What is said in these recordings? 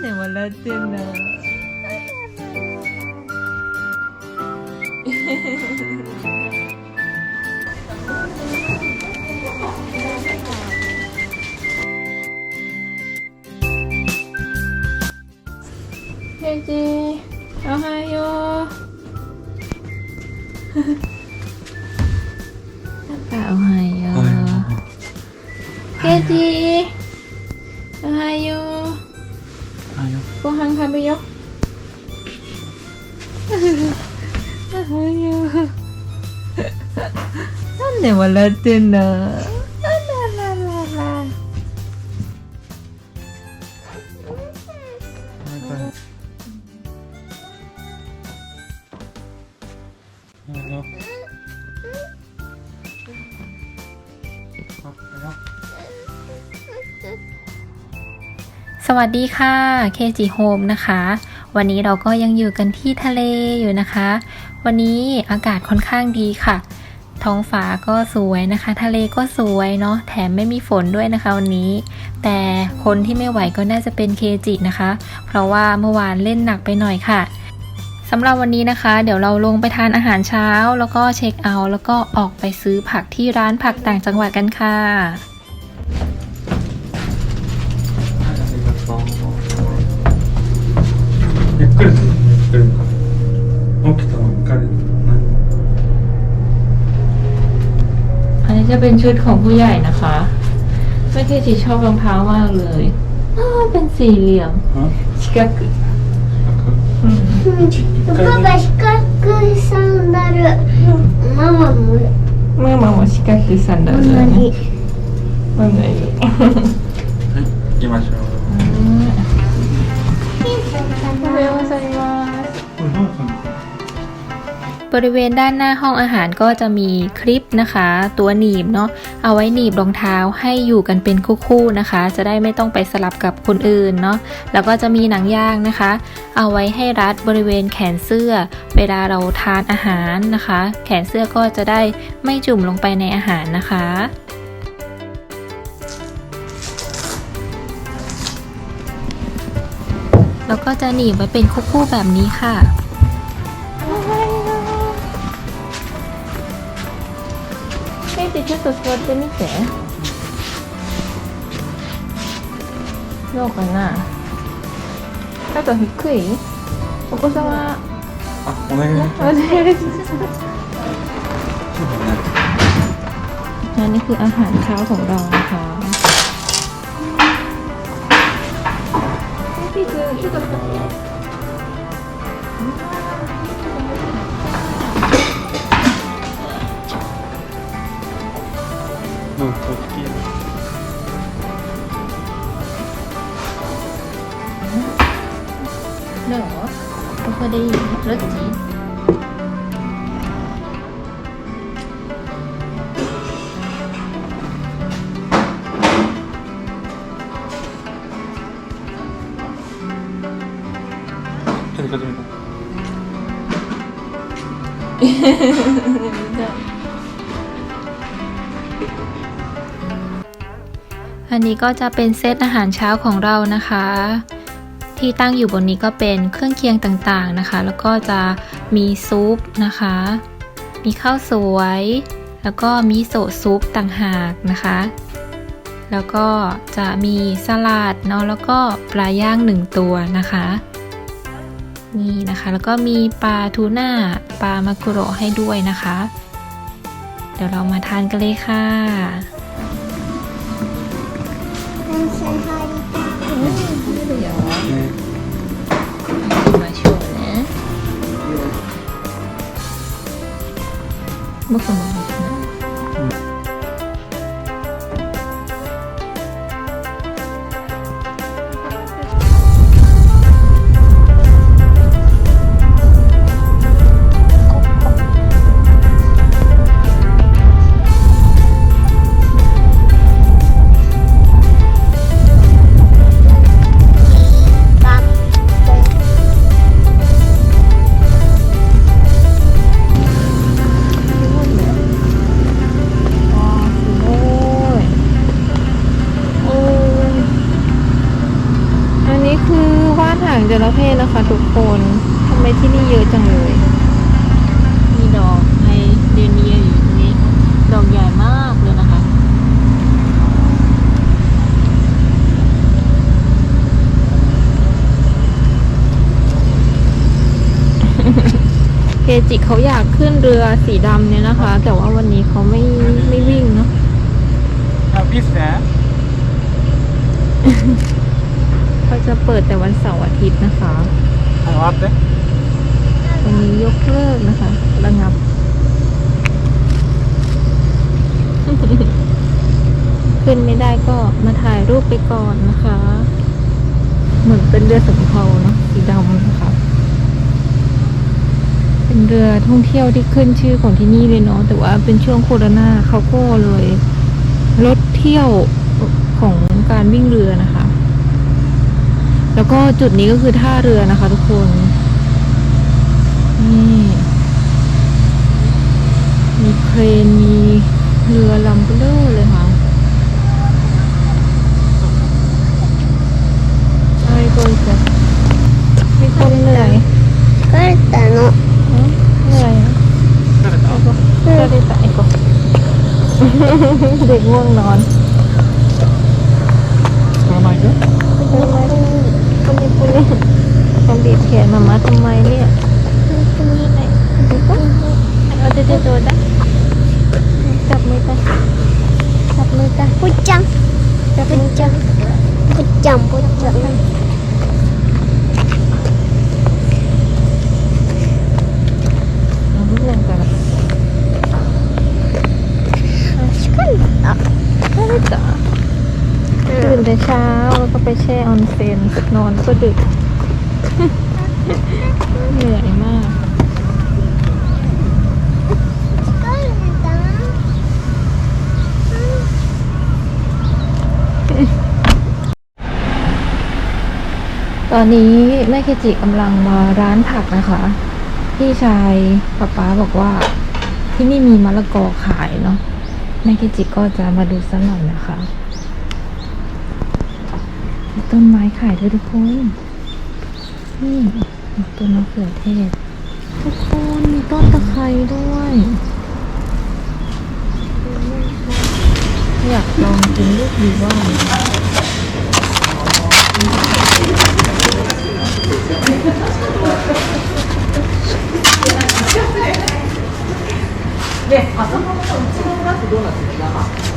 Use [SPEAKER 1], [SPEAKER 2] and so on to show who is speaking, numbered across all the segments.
[SPEAKER 1] で笑ってんだ。ケイジおはよう。パパおはよう。ケイジお 食べよ。なんで笑ってんだ？
[SPEAKER 2] วัสดีค่ะเคจิโฮมนะคะ วันนี้เราก็ยังอยู่กันที่ทะเลอยู่นะคะ วันนี้อากาศค่อนข้างดีค่ะ ท้องฟ้าก็สวยนะคะ ทะเลก็สวยเนาะแถมไม่มีฝนด้วยนะคะวันนี้ แต่คนที่ไม่ไหวก็น่าจะเป็นเคจินะคะ เพราะว่าเมื่อวานเล่นหนักไปหน่อยค่ะสำหรับวันนี้นะคะ เดี๋ยวเราลงไปทานอาหารเช้า แล้วก็เช็คเอาท์แล้วก็ออกไปซื้อผักที่ร้านผักต่างจังหวัดกันค่ะ
[SPEAKER 3] 起きたばっかり何
[SPEAKER 1] อันนี้จะเป็นชุดของผู้ใหญ่นะคะแม่เคจิชอบรองเท้ามากเลยอ้าวเป็นสี่เหลี่ยม
[SPEAKER 3] あ
[SPEAKER 1] 四角
[SPEAKER 3] 赤
[SPEAKER 1] อืม
[SPEAKER 3] ち一
[SPEAKER 4] パ
[SPEAKER 3] 回
[SPEAKER 4] パ四角サンダルママも
[SPEAKER 1] เมื่อมาหมด四角サンダル
[SPEAKER 4] 同
[SPEAKER 1] だね
[SPEAKER 4] じ
[SPEAKER 1] มันไหน
[SPEAKER 3] はい行きましょう
[SPEAKER 2] บริเวณด้านหน้าห้องอาหารก็จะมีคลิปนะคะ ตัวหนีบเนาะเอาไว้หนีบรองเท้าให้อยู่กันเป็นคู่ๆนะคะ จะได้ไม่ต้องไปสลับกับคนอื่นเนาะแล้วก็จะมีหนังยางนะคะ เอาไว้ให้รัดบริเวณแขนเสื้อ เวลาเราทานอาหารนะคะ แขนเสื้อก็จะได้ไม่จุ่มลงไปในอาหารนะคะ ก็จะหนีบไว้เป็นคู่ๆแบบนี้ค่ะ
[SPEAKER 3] Neydi çatı
[SPEAKER 1] sıvır demişti. Yok ana. Kato hikui.
[SPEAKER 3] Okosama. Ah, onegai. Onegai.
[SPEAKER 1] นั่นนี่คืออาหารเช้าของเรานะคะ
[SPEAKER 3] ピーク
[SPEAKER 1] 1つです。ну, фотки. Да, походи, родни. 죄
[SPEAKER 3] 송니 다. 민 정.
[SPEAKER 2] อันนี้ก็จะเป็นเซตอาหารเช้าของเรานะคะ ที่ตั้งอยู่บนนี้ก็เป็นเครื่องเคียงต่างๆนะคะ แล้วก็จะมีซุปนะคะ มีข้าวสวย แล้วก็มิโซะซุปต่างหากนะคะ แล้วก็จะมีสลัดเนาะแล้วก็ปลาย่างหนึ่งตัวนะคะ นี่นะคะ แล้วก็มีปลาทูน่าปลามากุโรให้ด้วยนะคะ เดี๋ยวเรามาทานกันเลยค่ะ
[SPEAKER 1] มา
[SPEAKER 2] ชนะ จระเข้นะคะ ทุกคนทำไมที่นี่เยอะจังเลย มีดอกไฮเดรเนียอยู่ตรงนี้ ดอกใหญ่มากเลยนะคะ เกจิเขาอยากขึ้นเรือสีดำเนี่ยนะคะ แต่ว่าวันนี้เขาไม่ไม่วิ่งเนาะ
[SPEAKER 3] Ah, viste, eh?
[SPEAKER 2] เขาจะเปิดแต่วันเสาร์อาทิตย์นะคะ
[SPEAKER 3] Aguante.
[SPEAKER 2] วันนี้ยกเลิกนะคะระงับขึ้นไม่ได้ก็มาถ่ายรูปไปก่อนนะคะ เหมือนเป็นเรือสำเภาเนาะสีดำนะคะ เป็นเรือท่องเที่ยวที่ขึ้นชื่อของที่นี่เลยเนาะแต่ว่าเป็นช่วงโควิดเขาก็เลยลดเที่ยวของการวิ่งเรือนะคะ แล้วก็จุดนี้ก็คือท่าเรือนะคะทุกคน นี่ มีเครน มีเรือลำเบลอเลยค่ะ ใช่ก็จะม่ค่เหนื่อย
[SPEAKER 4] ก็แต่เนาะ
[SPEAKER 2] เหนื่อยก็ได้แต่ก็เด็กง่วงนอนทำไมก็ ต้องบีบแขนมามาทำไมเนี่ยเอาเดี๋ยวจะโดนด้จับมือกันจับมือกัน
[SPEAKER 4] พุจัง
[SPEAKER 2] จับมือจังพุจังพุจัง ช่ออนเซนนอนก็ดึก เหนื่อยมากตอนนี้แม่เคจิกำลังมาร้านผักนะคะ พี่ชายป๊าป๊าบอกว่าที่นี่มีมะละกอขายเนาะแม่เคจิก็จะมาดูสักหน่อยนะคะ มีต้นไม้ขายด้วยทุกคน นี่ต้นมะเขือเทศ ทุกคนมีต้นตะไคร้ด้วยอยากลองกินลูกดีว่าคนมีมะละกอด้วยมันคือไม่ใช่มะละกอะ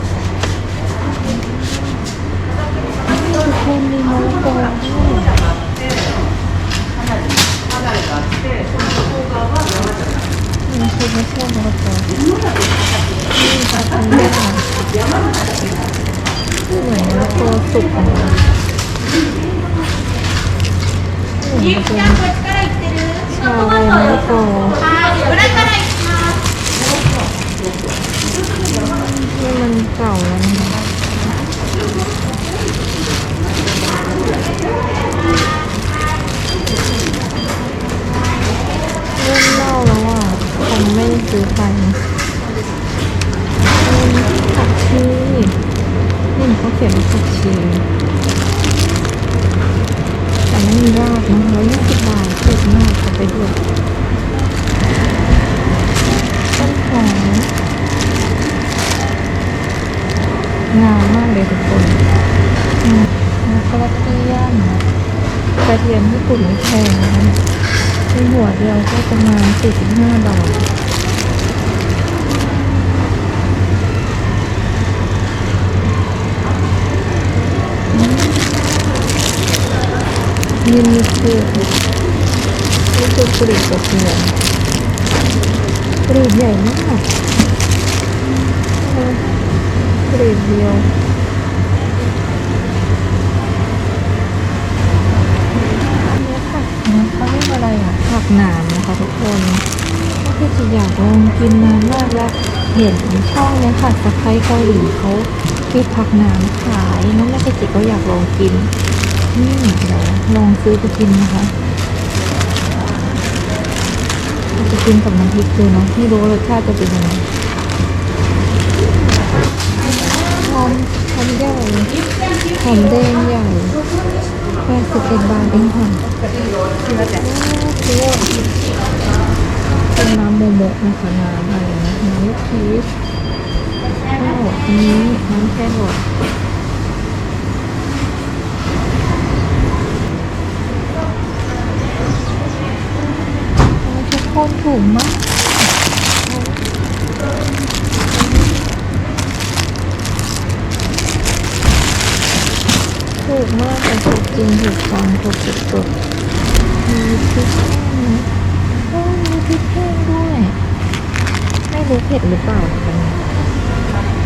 [SPEAKER 2] มือนมะละกอสุกอะเหมือนเป็นชาใบมะละกอนี่มันเก่าแล้ว คงไม่ได้ซื้อไปเป็นผักชีนี่เขาเขียนว่าผักชีแต่ไม่มีรากนะร้อยยี่สิบบาทถูกมากเอไปด้วยต้นหอมงามมากเลยทุกคนมแล้วก็กระเทียมกระเทียมญี่ปุ่นไม่แพงนะ เนี่ยในหัวเดียวก็ประมาณ 45 บาทนี่นี่คือนี่คือกรีบกระเทียมกรีบใหญ่มากเออกรีบเดียวเนื้อผักนะเขาเรียกอะไรอะผักหนามนะคะทุกคนที่จะอยากลอง กินนานมากแล้ว เห็นช่องเนี้ยค่ะสะไคร้เกาหลีเขามีผักนามขายน้องแม่เจจิก็อยากลองกินนี่เดี๋ยวลองซื้อไปกินนะคะจะกินกับน้ำพริกดูเนาะไม่รู้รสชาติจะเป็นยังไงหอมหอมใหญ่หอมแดงใหญ่
[SPEAKER 1] แปดสิบเอ็ดบาทเองค่ะเป็ น้ำโมโมะนะคะน้ำอะไรนะน้ำลูกชีสข้าวอันนี้น้ำแครอทโอ้ทุกคนถูกมากถูกมากแต่ถูกจริงถูกฟังถูกสุดๆมีพริกแห้งนะโอ้มีพริกแค่ รู้เผ็ดหรือเปล่ากัน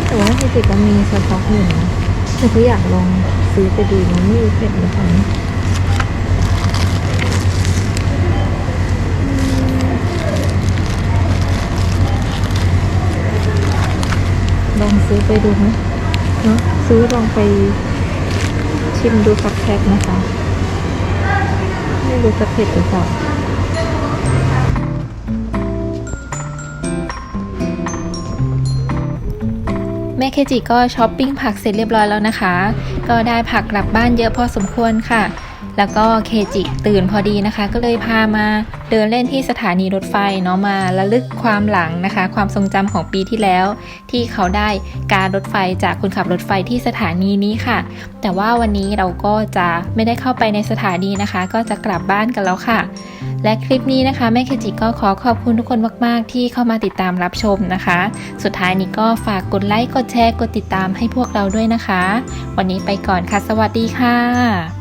[SPEAKER 1] แต่ว่าที่ติดมันมีสต็อกอยู่นะแต่ก็อยากลองซื้อไปดูนะไม่รู้เผ็ดหรือเปล่าลองซื้อไปดูไหมเนาะซื้อลองไปชิมดูสักแพ็คนะคะ ไม่รู้จะเผ็ดหรือเปล่า
[SPEAKER 2] แม่เคจิก็ช้อปปิ้งผักเสร็จเรียบร้อยแล้วนะคะ ก็ได้ผักกลับบ้านเยอะพอสมควรค่ะ แล้วก็เคจิตื่นพอดีนะคะ ก็เลยพามาเดินเล่นที่สถานีรถไฟเนาะมาระลึกความหลังนะคะ ความทรงจำของปีที่แล้ว ที่เขาได้การรถไฟจากคนขับรถไฟที่สถานีนี้ค่ะ แต่ว่าวันนี้เราก็จะไม่ได้เข้าไปในสถานีนะคะ ก็จะกลับบ้านกันแล้วค่ะ และคลิปนี้นะคะแม่เคจิก็ขอขอบคุณทุกคนมากๆ ที่เข้ามาติดตามรับชมนะคะ สุดท้ายนี้ก็ฝากกดไลค์กดแชร์กดติดตามให้พวกเราด้วยนะคะ วันนี้ไปก่อนค่ะ สวัสดีค่ะ